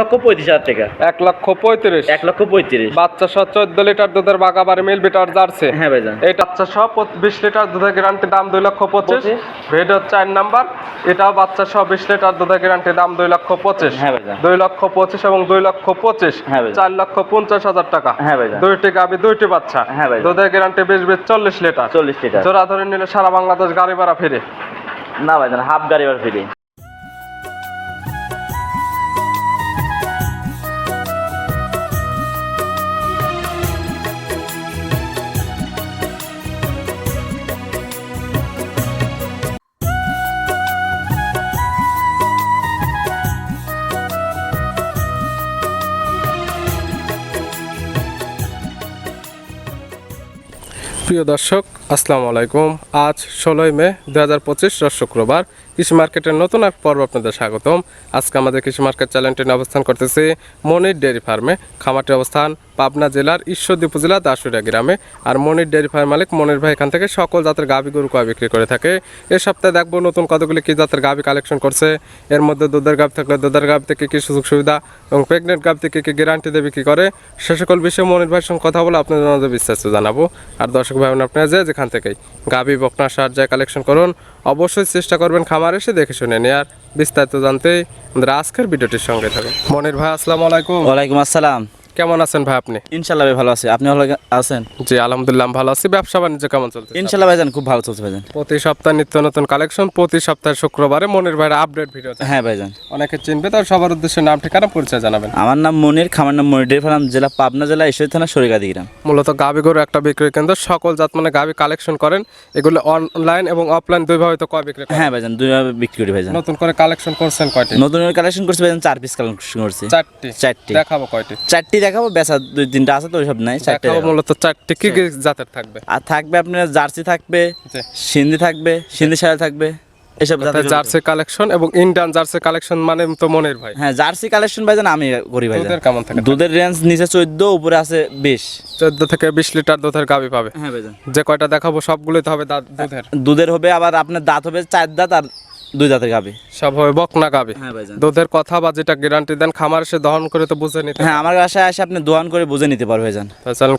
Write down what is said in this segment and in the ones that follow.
লক্ষ পঁয়ত্রিশ হাজার টাকা। এক লক্ষ পঁয়ত্রিশ। এক লক্ষ পঁয়ত্রিশ। বাচ্চা সহ চোদ্দ লিটার দুধের বাগাবাড়ি মিল বিটার জার্সি। হ্যাঁ ভাইজান। এই বাচ্চা সহ বিশ লিটার দুধের গ্যারান্টি দাম দুই লক্ষ পঁচিশ। পঁচিশ। চার নাম্বার এটাও বাচ্চা সহ বিশ লিটার দুধের গ্যারান্টি দাম দুই লক্ষ পঁচিশ। হ্যাঁ ভাইজান। দুই লক্ষ পঁচিশ এবং দুই লক্ষ পঁচিশ। হ্যাঁ ভাইজান। চার লক্ষ পঞ্চাশ হাজার টাকা। হ্যাঁ ভাইজান। দুইটি গাবি দুইটি বাচ্চা। হ্যাঁ ভাইজান। দুধের গ্যারান্টি বিশ বিশ চল্লিশ লিটার। চল্লিশ লিটার। জোড়া ধরে নিলে সারা বাংলাদেশ গাড়ি ভাড়া ফিরে। না ভাইজান হাফ গাড়ি ভাড়া ফ্রি। প্রিয় দর্শক আসসালামু আলাইকুম। আজ ষোলোই মে দু হাজার পঁচিশ শুক্রবার। কৃষি মার্কেটের নতুন এক পর্ব আপনাদের স্বাগতম। আজকে আমাদের কৃষি মার্কেট চ্যানেলটি অবস্থান করতেছি মনির ডেয়ারি ফার্মে। খামারটির অবস্থান পাবনা জেলার ঈশ্বরদী উপজেলা দাসুরিয়া গ্রামে। আর মনির ডেয়ারি ফার্ম মালিক মনির ভাই এখান থেকে সকল জাতের গাভী গরু কয় বিক্রি করে থাকে। এ সপ্তাহে দেখব নতুন কতগুলি কি জাতের গাভী কালেকশন করছে। এর মধ্যে দুধের গাভ থাকলে দুধের গাভ থেকে কি সুযোগ সুবিধা এবং প্রেগনেন্ট গাভ থেকে কী গ্যারান্টি দেবে কি করে। সে সকল বিষয়ে মনির ভাইয়ের সঙ্গে কথা বলে আপনাদের মধ্যে বিস্তারিত জানাব। আর দর্শক ভাই আপনারা যে যেখান থেকেই। গাবি বকনা সার যায় কালেকশন করুন। অবশ্যই চেষ্টা করবেন খামার এসে দেখে শুনে নেয়ার। বিস্তারিত জানতে আমাদের আজকের ভিডিওটির সঙ্গে থাকুন। মনির ভাই, আসসালামু আলাইকুম। ওয়ালাইকুম আসসালাম। কেমন আছেন ভাই আপনি? ইনশাল্লাহ ভাই ভালো আছি। আপনি ভালো আছেন? জি আলহামদুলিল্লাহ ভালো আছি। ব্যবসা বাণিজ্য কেমন চলছে ইনশাল্লাহ ভাইজান খুব ভালো চলছে ভাইজান প্রতি সপ্তাহে নিত্য নতুন কালেকশন প্রতি সপ্তাহে শুক্রবারে মনির ভাইয়ের আপডেট ভিডিও হ্যাঁ ভাইজান অনেকে চিনবে তার সবার উদ্দেশ্যে নাম ঠিকানা পরিচয় জানাবেন। আমার নাম মনির খামার নাম মনির ফার্ম জেলা পাবনা জেলা ঈশ্বরী থানা সরিগাদি গ্রাম। মূলত গাভী গরু একটা বিক্রয় কেন্দ্র সকল জাত মানে গাভী কালেকশন করেন। এগুলো অনলাইন এবং অফলাইন দুইভাবে তো কয় বিক্রি করেন হ্যাঁ ভাইজান দুইভাবে বিক্রি করি ভাইজান নতুন করে কালেকশন করছেন কয়টি? নতুন করে কালেকশন করছি ভাইজান চার পিস কালেকশন করছি। চারটি। চারটি। দেখাবো কয়টি? চারটি দেখাবো বেচা দুই তিনটা আছে তো ওইসব নাই চারটে। মূলত চারটি কি কি জাতের থাকবে? আর থাকবে আপনার জার্সি থাকবে সিন্ধি থাকবে সিন্ধি সারা থাকবে এসব জার্সি কালেকশন এবং ইন্ডিয়ান জার্সি কালেকশন মানে তো মনির ভাই। হ্যাঁ জার্সি কালেকশন ভাইজান আমি করি ভাইজান দুধের কেমন থাকে? দুধের রেঞ্জ নিচে চোদ্দ উপরে আছে বিশ। চোদ্দ থেকে বিশ লিটার দুধের গাভী পাবে। হ্যাঁ ভাইজান যে কয়টা দেখাবো সবগুলোই তো হবে দা- দুধের। দুধের হবে আবার আপনার দাঁত হবে চার দাঁত আর দুই দাঁতের গাবে। সব হবে বকনা গাভী হ্যাঁ ভাইজান। দুধের কথা বা যেটা গ্যারান্টি দেন খামার এসে দহন করে তো বুঝে নিতে হ্যাঁ আমার বাসায় এসে আপনি দোয়ান করে বুঝে নিতে পারবে ভাইজান। চলেন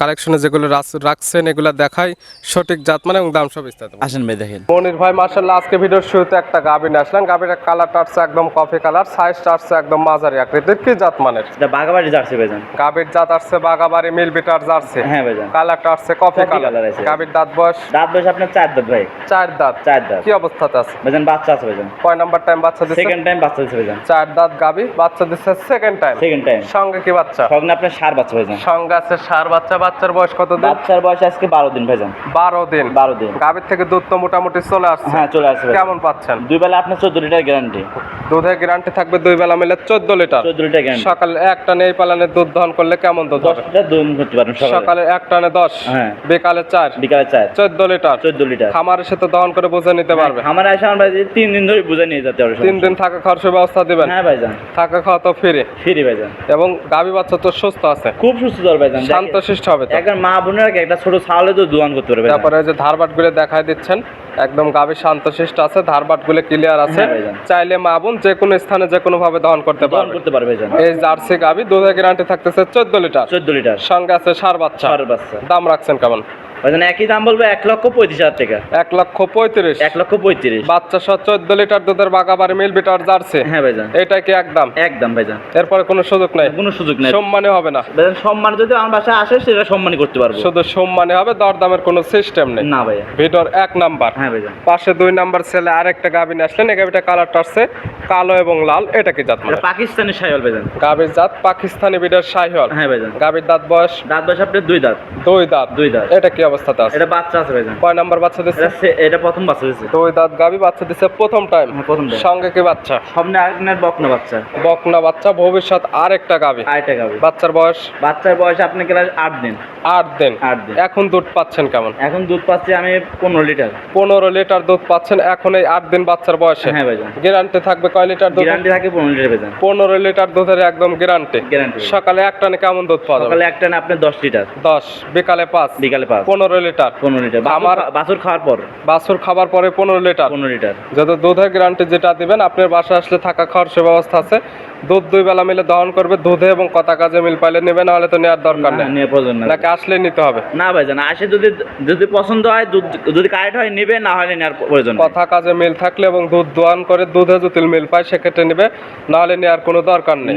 কালেকশনে যেগুলো রাখছেন এগুলো দেখাই। সঠিক জাত মানে এবং দাম সব বিস্তারিত। আসেন ভাই দেখেন। মনির ভাই মার্শাল্লাহ আজকে ভিডিওর শুরুতে একটা গাভী নিয়ে আসলেন গাভীর কালারটা আসছে একদম কফি কালার সাইজটা আসছে একদম মাঝারি আকৃতির। কি জাত মানের? এটা বাগাবাড়ি জার্সি ভাইজান। গাভীর জাত আসছে বাগাবাড়ি মিল বিটার জার্সি। হ্যাঁ ভাইজান। কালারটা আসছে কফি কালার। গাভীর দাঁত বয়স? দাঁত বয়স আপনার চার দাঁত ভাই। চার দাঁত। চার দাঁত। কি অবস্থাতে আছে? ভাইজান বাচ্চা আছে ভাইজান। কয় নাম্বার টাইম বাচ্চা দিচ্ছে সেকেন্ড টাইম বাচ্চা দিচ্ছে ভাইজান। চার দাঁত গাভী বাচ্চা দিচ্ছে সেকেন্ড টাইম সেকেন্ড টাইম সঙ্গে কি বাচ্চা? সঙ্গে আপনার সার বাচ্চা ভাইজান। সঙ্গে আছে সার বাচ্চা বাচ্চার বয়স কত দিন? বাচ্চার বয়স আজকে বারো দিন ভাইজান। বারো দিন। বারো দিন। গাভীর থেকে দুধ তো মোটামুটি চলে আসছে। হ্যাঁ চলে আসছে কেমন পাচ্ছেন? দুই বেলা আপনার চোদ্দ লিটার গ্যারান্টি দুধের গ্যারান্টি থাকবে দুই বেলা মিলে চোদ্দ লিটার। চোদ্দ লিটার গ্যারান্টি সকালে এক টানে এই পালানের দুধ দহন করলে কেমন দুধ দশ হবে? লিটার দুধ করতে পারেন সকালে। এক টানে দশ হ্যাঁ। বিকালে চার বিকালে চার। চোদ্দ লিটার। চোদ্দ লিটার। খামার এসে তো দহন করে বুঝে নিতে পারবে। আমার আসে আমার তিন দিন ধরে বুঝে নিয়ে যেতে তিন দিন থাকা খরচের ব্যবস্থা দিবেন? হ্যাঁ ভাইজান। থাকা খাওয়া তো ফ্রি ফিরি ভাইজান। এবং গাভী বাচ্চা তো সুস্থ আছে। খুব সুস্থ দর ভাইজান শান্ত শিষ্ট হবে তো। একবার মা বোনের একটা ছোট ছাগলে তো দোয়ান করতে পারবে তারপরে যে ধারবাটগুলো দেখাই দিচ্ছেন একদম গাভী শান্ত শিষ্ট আছে ধারবাটগুলো ক্লিয়ার আছে। হ্যাঁ চাইলে মা বোন যে কোনো স্থানে যে কোনো ভাবে দহন করতে পারবে। করতে পারবে ভাইজান। এই জার্সি গাভী দুধের গ্যারান্টি থাকতেছে চোদ্দ লিটার। চোদ্দ লিটার। সঙ্গে আছে সার বাচ্চা। চার বাচ্চা। দাম রাখছেন কেমন? একই দাম বলব এক লক্ষ পঁয়ত্রিশ হাজার টাকা। এক লক্ষ পঁয়ত্রিশ। এক লক্ষ পঁয়ত্রিশ। বাচ্চা সহ চোদ্দ লিটার দুধের বাগাবাড়ি মিল বিটার জার্সি। হ্যাঁ ভাইজান। এটা কি একদম? একদম ভাইজান। এরপরে কোনো সুযোগ নাই। কোনো সুযোগ নেই। সম্মানে হবে না। ভাইজান সম্মান যদি আমার বাসায় আসে সেটা সম্মানই করতে পারব। শুধু সম্মানে হবে দরদামের কোনো সিস্টেম নেই। না ভাইয়া ভিতর এক নাম্বার। হ্যাঁ ভাইজান। পাশে দুই নাম্বার ছেলে আরেকটা গাভী নিয়ে আসলেন। এই গাভীটা কালারটা আসছে কালো এবং লাল। এটা কি জাত মানে পাকিস্তানি সাইল ভাইজান। গাভীর জাত পাকিস্তানি বিডার শাহিওয়াল হ্যাঁ ভাইজান। গাভীর দাঁত বয়স? দাঁত বয়স আপনার দুই দাঁত। দুই দাঁত। দুই দাঁত। এটা কি অবস্থাতে আছে। এটা বাচ্চা আছে ভাইজান। কয় নাম্বার বাচ্চা দিচ্ছে এটা প্রথম বাচ্চা হয়েছে দুই দাঁত গাভী বাচ্চা দিচ্ছে প্রথম টাইম হ্যাঁ প্রথম সঙ্গে কি বাচ্চা? সামনে আপনার বকনা বাচ্চা। বকনা বাচ্চা ভবিষ্যৎ আরেকটা গাভী। আরেকটা গাবে বাচ্চার বয়স? বাচ্চার বয়স আপনি ক্লাস আট দিন। আট দিন। আট দিন। এখন দুধ পাচ্ছেন কেমন? এখন দুধ পাচ্ছি আমি পনেরো লিটার। পনেরো লিটার দুধ পাচ্ছেন এখন এই আট দিন বাচ্চার বয়সে। হ্যাঁ ভাইজান। গ্যারান্টি থাকবে কয় লিটার দুধ গ্যারান্টি থাকে পনেরো লিটার ভাইজান। পনেরো লিটার দুধের একদম গ্যারান্টি। গ্যারান্টি। সকালে এক টানে কেমন দুধ পাওয়া যাবে? সকালে একটা না আপনার দশ লিটার। দশ বিকালে পাঁচ। বিকালে পাঁচ। পনেরো লিটার। পনেরো লিটার। আমার- বাছুর খাওয়ার পর? বাছুর খাবার পরে পনেরো লিটার। পনেরো লিটার। যাতে দুধের গ্যারান্টি যেটা দিবেন আপনার বাসায় আসলে থাকা খাওয়ার সে ব্যবস্থা আছে। দুধ দুই বেলা মিলে দহন করবে দুধে এবং কথা কাজে মিল পাইলে নেবে না হলে তো নেওয়ার দরকার নেই। নিয়ে প্রয়োজন নাই নাকি আসলে নিতে হবে? না ভাইজান আসে যদি যদি পছন্দ হয় দুধ যদি কারেক্ট হয় নেবে না হলে নেওয়ার প্রয়োজন নেই। কথা কাজে মিল থাকলে এবং দুধ দোয়ান করে দুধে যদি মিল পায় সেক্ষেত্রে নেবে না হলে নেওয়ার কোনো দরকার নেই।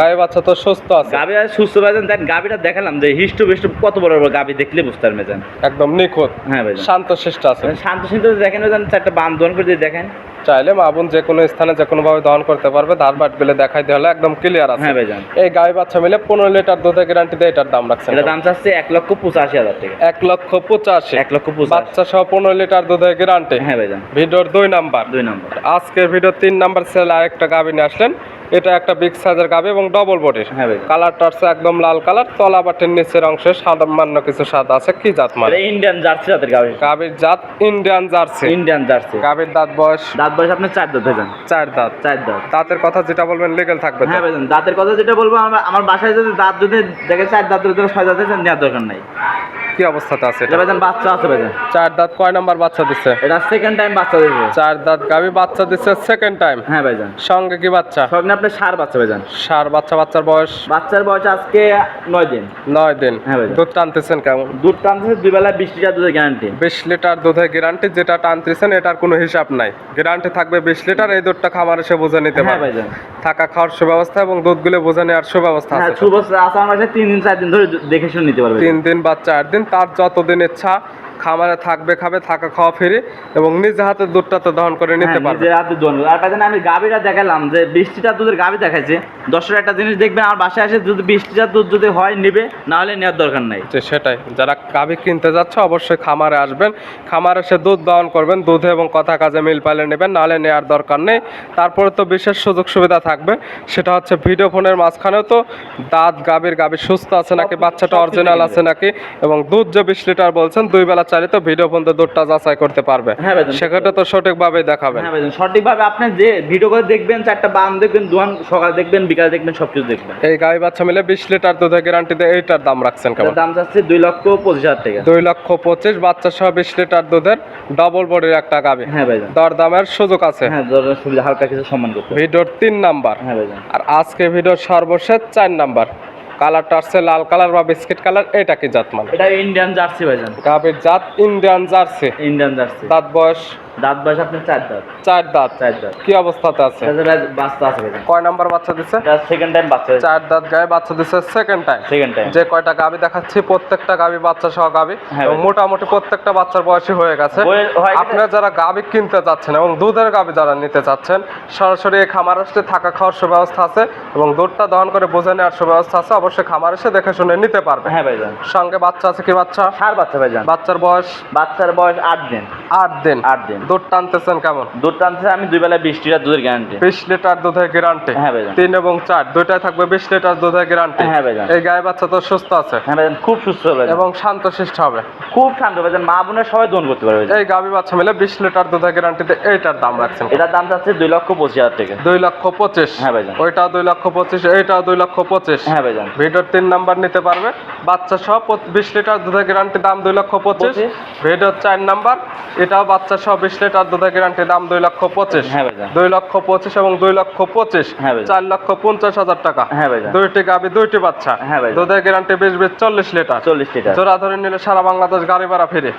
গায়ে বাচ্চা তো সুস্থ আছে। আর সুস্থ ভাইজান দেন গাভিটা দেখালাম যে হিষ্টু বিষ্টু কত বড় বড় গাভি দেখলে বুঝতে পারবেন একদম নিখুঁত। হ্যাঁ ভাই শান্ত শিষ্ট আছে। শান্ত শান্ত দেখেন চারটা বাম দোন করে দিয়ে দেখেন। চাইলে মা বোন যে কোনো স্থানে যে কোনোভাবে দহন করতে পারবে। ধার বাট বেলে দেখাই দেওয়া হলে একদম ক্লিয়ার আছে। হ্যাঁ ভাইজান। এই গাই বাচ্চা মিলে পনেরো লিটার দুধের গ্যারান্টি দিয়ে এটার দাম রাখছেন। এটা দাম চাচ্ছে এক লক্ষ পঁচাশি হাজার টাকা। এক লক্ষ পঁচাশি। এক লক্ষ পঁচাশি। বাচ্চা সহ পনেরো লিটার দুধের গ্যারান্টি হ্যাঁ ভাইজান। ভিডিওর দুই নাম্বার। দুই নাম্বার। আজকের ভিডিও তিন নাম্বার সেল আরেকটা গাবি নিয়ে আসলেন। এটা একটা বিগ সাইজের গাবি এবং ডবল বডির হ্যাঁ কালারটা হচ্ছে একদম লাল কালার তলা বাটের নিচের অংশে সামান্য কিছু সাদা আছে। কি জাত মানে? এটা ইন্ডিয়ান জার্সি জাতের গাভি গাবির জাত ইন্ডিয়ান জার্সি ইন্ডিয়ান জার্সি গাবির দাঁত বয়স? দাঁত বয়স আপনি চার দাঁত ভাইজান। চার দাঁত। চার দাঁত। দাঁতের কথা যেটা বলবেন লিগেল থাকবে হ্যাঁ ভাইজান দাঁতের কথা যেটা বলব আমার আমার বাসায় যদি দাঁত যদি দেখে চার দাঁত যদি ছয় দাঁত আছে নেওয়ার দরকার নাই। কি অবস্থাতে আছে এটা? ভাইজান বাচ্চা আছে ভাইজান। চার দাঁত কয় নাম্বার বাচ্চা দিচ্ছে এটা সেকেন্ড টাইম বাচ্চা দিয়েছে চার দাঁত গাবি বাচ্চা দিচ্ছে সেকেন্ড টাইম হ্যাঁ ভাইজান। সঙ্গে কি বাচ্চা? সঙ্গে আপনার সার বাচ্চা ভাইজান। সার বাচ্চা বাচ্চার বয়স? বাচ্চার বয়স আজকে নয় দিন। নয় দিন। হ্যাঁ। দুধ টানতেছেন কেমন? দুধ টানতেছে দুই বেলা বিশ লিটার দুধের গ্যারান্টি বিশ লিটার দুধের গ্যারান্টি যেটা টানতেছেন এটার কোনো হিসাব নাই। গ্যারান্টি থাকবে বিশ লিটার এই দুধটা খামার এসে বুঝে নিতে হ্যাঁ পারবে। থাকা খাওয়ার সুব্যবস্থা এবং দুধগুলো বুঝে নেওয়ার সুব্যবস্থা হ্যাঁ আছে। সুবস্তা আছে আমার তিন দিন চার দিন ধরে দেখে শুনে নিতে পারবে। তিন দিন বা চার দিন তার যতদিন ইচ্ছা খামারে থাকবে খাবে থাকা খাওয়া ফ্রি এবং নিজে হাতে দুধটা তো দহন করে নিতে হ্যাঁ, পারবে। হাতে দোয়ান আর আমি গাভিটা দেখালাম যে বৃষ্টিটা দুধের গাভী দেখাইছে। দশের একটা জিনিস দেখবে আমার বাসায় এসে যদি লিটার দুধ যদি হয় নিবে না হলে নেওয়ার দরকার নাই। সেটাই। যারা গাভী কিনতে যাচ্ছে অবশ্যই খামারে আসবেন। খামারে এসে দুধ দহন করবেন দুধে এবং কথা কাজে মিল পাইলে নেবেন নাহলে নেওয়ার দরকার নেই। তারপরে তো বিশেষ সুযোগ সুবিধা থাকবে সেটা হচ্ছে ভিডিও ফোনের মাঝখানেও তো দাঁত গাভীর গাভী সুস্থ আছে নাকি বাচ্চাটা অরিজিনাল আছে নাকি এবং দুধ যে বিশ লিটার বলছেন দুই বেলা চাইলে তো ভিডিও পর্যন্ত দুধটা যাচাই করতে পারবে। হ্যাঁ সেক্ষেত্রে তো সঠিকভাবে দেখাবেন। হ্যাঁ ভাইজান সঠিকভাবে আপনি যে ভিডিও করে দেখবেন চারটা বাম দেখবেন দোয়ান সকাল দেখবেন বিকাল দেখবেন সব কিছু দেখবেন। এই গাভী বাচ্চা মিলে বিশ লিটার দুধের গ্যারান্টিতে এইটার দাম রাখছেন কেমন? দাম চাচ্ছে দুই লক্ষ পঁচিশ হাজার টাকা। দুই লক্ষ পঁচিশ বাচ্চা সহ বিশ লিটার দুধের ডবল বডির একটা গাভী হ্যাঁ ভাইজান। দর দামের সুযোগ আছে। হ্যাঁ দরকার সুবিধা হালকা কিছু সম্মান করতে ভিডিওর তিন নাম্বার। হ্যাঁ ভাইজান। আর আজকে ভিডিওর সর্বশেষ চার নাম্বার। কালারটা আসছে লাল কালার বা বিস্কিট কালার এটা কি জাত মানে? এটা ইন্ডিয়ান জার্সি ভাইজান। গাভীর জাত ইন্ডিয়ান জার্সি। Indian jersey. দাঁত বয়স? দাঁত বয়স আপনার চার দাঁত। চার দাঁত। চার দাঁত। কি অবস্থাতে আছে? বাচ্চা আছে কয় নাম্বার বাচ্চা দিচ্ছে সেকেন্ড টাইম বাচ্চা চার দাঁত গায়ে বাচ্চা দিচ্ছে সেকেন্ড টাইম সেকেন্ড টাইম যে কয়টা গাভী দেখাচ্ছি প্রত্যেকটা গাভী বাচ্চা সহ গাভী হ্যাঁ। মোটামুটি প্রত্যেকটা বাচ্চার বয়সী হয়ে গেছে। আপনারা যারা গাভী কিনতে চাচ্ছেন এবং দুধের গাভী যারা নিতে চাচ্ছেন সরাসরি খামার আসলে থাকা খাওয়ার সুব্যবস্থা আছে এবং দুধটা দহন করে বুঝে নেওয়ার সুব্যবস্থা আছে। অবশ্যই খামার এসে দেখে শুনে নিতে পারবে হ্যাঁ ভাইজান। সঙ্গে বাচ্চা আছে কি বাচ্চা? সার বাচ্চা ভাইজান। বাচ্চার বয়স? বাচ্চার বয়স আট দিন। আট দিন। আট দিন। দুধ টানতেছেন কেমন? দুধ টানছে আমি দুই বেলা বিশ লিটার দুধের গ্যারান্টি বিশ লিটার দুধের গ্যারান্টি হ্যাঁ ভাইজান। তিন এবং চার দুইটাই থাকবে বিশ লিটার দুধের গ্যারান্টি হ্যাঁ ভাইজান। এই গায়ে বাচ্চা তো সুস্থ আছে। হ্যাঁ ভাইজান খুব সুস্থ হবে। এবং শান্তশিষ্ট হবে। খুব শান্ত ভাইজান মা বোনের সবাই দোন করতে পারবে এই গাভী বাচ্চা মিলে বিশ লিটার দুধের গ্যারান্টিতে এইটার দাম রাখছেন। এটার দাম চাচ্ছে দুই লক্ষ পঁচিশ হাজার টাকা। দুই লক্ষ পঁচিশ। হ্যাঁ ভাইজান। ওইটাও দুই লক্ষ পঁচিশ এইটাও দুই লক্ষ পঁচিশ। হ্যাঁ ভাইজান। ভিডিওর তিন নাম্বার নিতে পারবে। বাচ্চা সহ বিশ লিটার দুধের গ্যারান্টি দাম দুই লক্ষ পঁচিশ। ভিডিওর চার নাম্বার এটাও বাচ্চা সহ বিশ লিটার দুধের গ্যারান্টি দাম দুই লক্ষ পঁচিশ। হ্যাঁ দুই লক্ষ পঁচিশ এবং দুই লক্ষ পঁচিশ। হ্যাঁ। চার লক্ষ পঞ্চাশ হাজার টাকা। হ্যাঁ দুইটি গাভী দুইটি বাচ্চা। হ্যাঁ। দুধের গ্যারান্টি বিশ বিশ চল্লিশ লিটার। চল্লিশ লিটার। জোড়া ধরে নিলে সারা বাংলাদেশ গাড়ি ভাড়া ফিরে।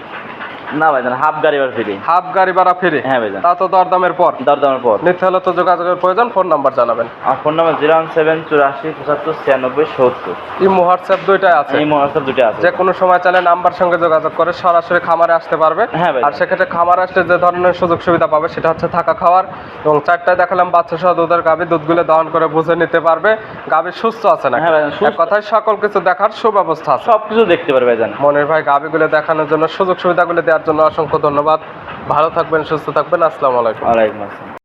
না ভাইজান হাফ গাড়ি বার ফ্রি। হাফ গাড়ি ভাড়া ফিরে? হ্যাঁ ভাইজান। তা তো দরদামের পর। দরদামের পর। নিতে হলে তো যোগাযোগের প্রয়োজন ফোন নাম্বার জানাবেন। Phone number zero one seven চুরাশি পঁচাত্তর ছিয়ানব্বই সত্তর। ইমো হোয়াটসঅ্যাপ দুইটাই আছে। দুটো আছে। যে কোনো সময় চাইলে নাম্বার সঙ্গে যোগাযোগ করে সরাসরি খামারে আসতে পারবে। হ্যাঁ ভাই। আর সেক্ষেত্রে খামারে আসলে যে ধরনের সুযোগ সুবিধা পাবে সেটা হচ্ছে থাকা খাওয়ার এবং চারটায় দেখালাম বাচ্চা সহ দুধের গাভী দুধগুলো দহন করে বুঝে নিতে পারবে। গাভী সুস্থ আছে না হ্যাঁ এক কথায় সকল কিছু দেখার সুব্যবস্থা আছে। সব কিছু দেখতে পারবে ভাইজান। মনের ভাই গাভীগুলো দেখানোর জন্য সুযোগ সুবিধাগুলো দেওয়ার জন্য অসংখ্য ধন্যবাদ। ভালো থাকবেন সুস্থ থাকবেন। আসসালামু আলাইকুম। আসসালাম।